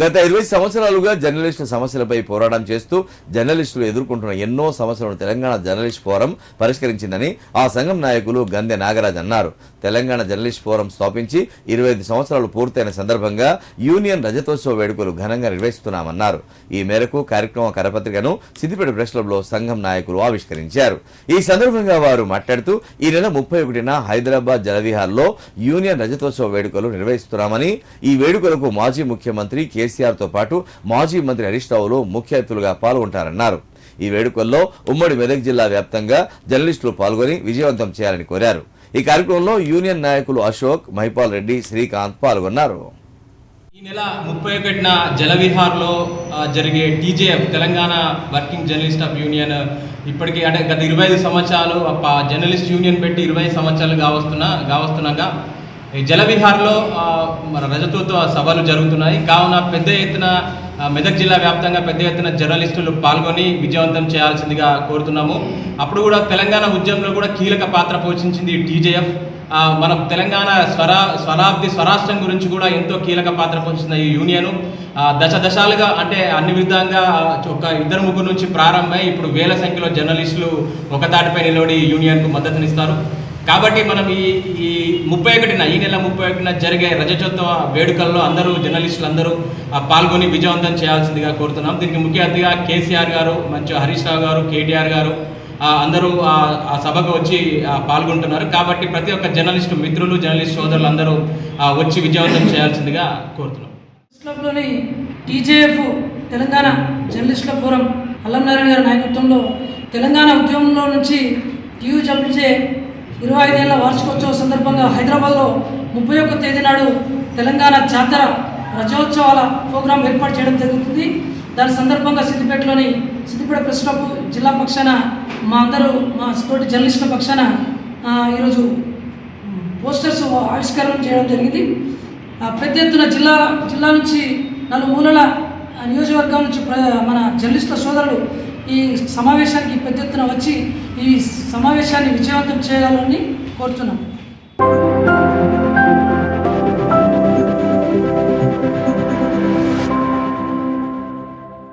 గత ఇరవై సంవత్సరాలుగా జర్నలిస్టుల సమస్యలపై పోరాటం చేస్తూ జర్నలిస్టులు ఎదుర్కొంటున్న ఎన్నో సమస్యలను తెలంగాణ జర్నలిస్ట్ ఫోరం పరిష్కరించిందని ఆ సంఘం నాయకులు గందె నాగరాజ్ అన్నారు. తెలంగాణ జర్నలిస్ట్ ఫోరం స్థాపించి ఇరవై ఐదు సంవత్సరాలు పూర్తయిన సందర్భంగా యూనియన్ రజతోత్సవ వేడుకలు ఘనంగా నిర్వహిస్తున్నామన్నారు. ఈ మేరకు కార్యక్రమ కరపత్రికను సిద్దిపేట ప్రెస్ క్లబ్లో సంఘం నాయకులు ఆవిష్కరించారు. ఈ సందర్భంగా వారు మాట్లాడుతూ ఈ నెల ముప్పై ఒకటిన హైదరాబాద్ జలవిహార్లో యూనియన్ రజతోత్సవ వేడుకలు నిర్వహిస్తున్నామని ఈ వేడుకలకు మాజీ ముఖ్యమంత్రి కె. కేసీఆర్తో పాటు మాజీ మంత్రి హరీష్ రావులు ముఖ్య అతిథులుగా పాల్గొంటారన్నారు. ఈ వేడుకల్లో ఉమ్మడి మెదక్ జిల్లా వ్యాప్తంగా జర్నలిస్టులు పాల్గొని విజయవంతం చేయాలని కోరారు. ఈ కార్యక్రమంలో యూనియన్ నాయకులు అశోక్ మహిపాల్ రెడ్డి శ్రీకాంత్ పాల్గొన్నారు. ఈ నెల ముప్పై ఒకటిన జలవిహార్లో జరిగే TJF Telangana working journalist of union ఇప్పటికీ అంటే గత ఇరవై ఐదు సంవత్సరాలు జర్నలిస్ట్ యూనియన్ పెట్టి ఇరవై సంవత్సరాలు కావస్తున్నా కావస్తున్నాగా జలవిహార్లో మన రజతోత్సవ సభలు జరుగుతున్నాయి. కావున పెద్ద ఎత్తున మెదక్ జిల్లా వ్యాప్తంగా పెద్ద ఎత్తున జర్నలిస్టులు పాల్గొని విజయవంతం చేయాల్సిందిగా కోరుతున్నాము. అప్పుడు కూడా తెలంగాణ ఉద్యమంలో కూడా కీలక పాత్ర పోషించింది టీజేఎఫ్. మనం తెలంగాణ స్వరా స్వరాబ్ది స్వరాష్ట్రం గురించి కూడా ఎంతో కీలక పాత్ర పోషించిన ఈ యూనియన్. దశ దశాలుగా అంటే అన్ని విధంగా ఒక ఇద్దరు ముగ్గురు నుంచి ప్రారంభమై ఇప్పుడు వేల సంఖ్యలో జర్నలిస్టులు ఒకతాటిపై నిలబడి యూనియన్కు మద్దతునిస్తారు. కాబట్టి మనం ఈ ఈ ముప్పై ఒకటిన ఈ నెల ముప్పై ఒకటిన జరిగే రజతోత్సవ వేడుకల్లో అందరూ జర్నలిస్టులు అందరూ ఆ, పాల్గొని విజయవంతం చేయాల్సిందిగా కోరుతున్నాం. దీనికి ముఖ్య అతిథిగా కేసీఆర్ గారు మంచి హరీష్ రావు గారు కేటీఆర్ గారు అందరూ ఆ సభకు వచ్చి పాల్గొంటున్నారు. కాబట్టి ప్రతి ఒక్క జర్నలిస్టు మిత్రులు జర్నలిస్ట్ సోదరులు అందరూ వచ్చి విజయవంతం చేయాల్సిందిగా కోరుతున్నాం. క్లబ్లోని టీజేఎఫ్ తెలంగాణ జర్నలిస్టుల ఫోరం అల్లంనారాయణ గారి నాయకత్వంలో తెలంగాణ ఉద్యమంలో నుంచి టీయూజబ్ల్యూజే ఇరవై ఐదేళ్ళ వార్షికోత్సవ సందర్భంగా హైదరాబాద్లో ముప్పై ఒక్క తేదీ నాడు తెలంగాణ జాతర రజోత్సవాల ప్రోగ్రాం ఏర్పాటు చేయడం జరుగుతుంది. దాని సందర్భంగా సిద్దిపేటలోని సిద్దిపేట ప్రెస్ క్లబ్ జిల్లా పక్షాన మా అందరూ మా తోటి జర్నలిస్టుల పక్షాన ఈరోజు పోస్టర్స్ ఆవిష్కరణ చేయడం జరిగింది. ఆ, పెద్ద ఎత్తున జిల్లా జిల్లా నుంచి నాలుగు మూలల నియోజకవర్గం నుంచి ప్ర- మన జర్నలిస్టుల సోదరులు ఈ సమావేశానికి పెద్ద ఎత్తున వచ్చి ఈ సమావేశాన్ని విజయవంతం చేయాలని కోరుతున్నాం.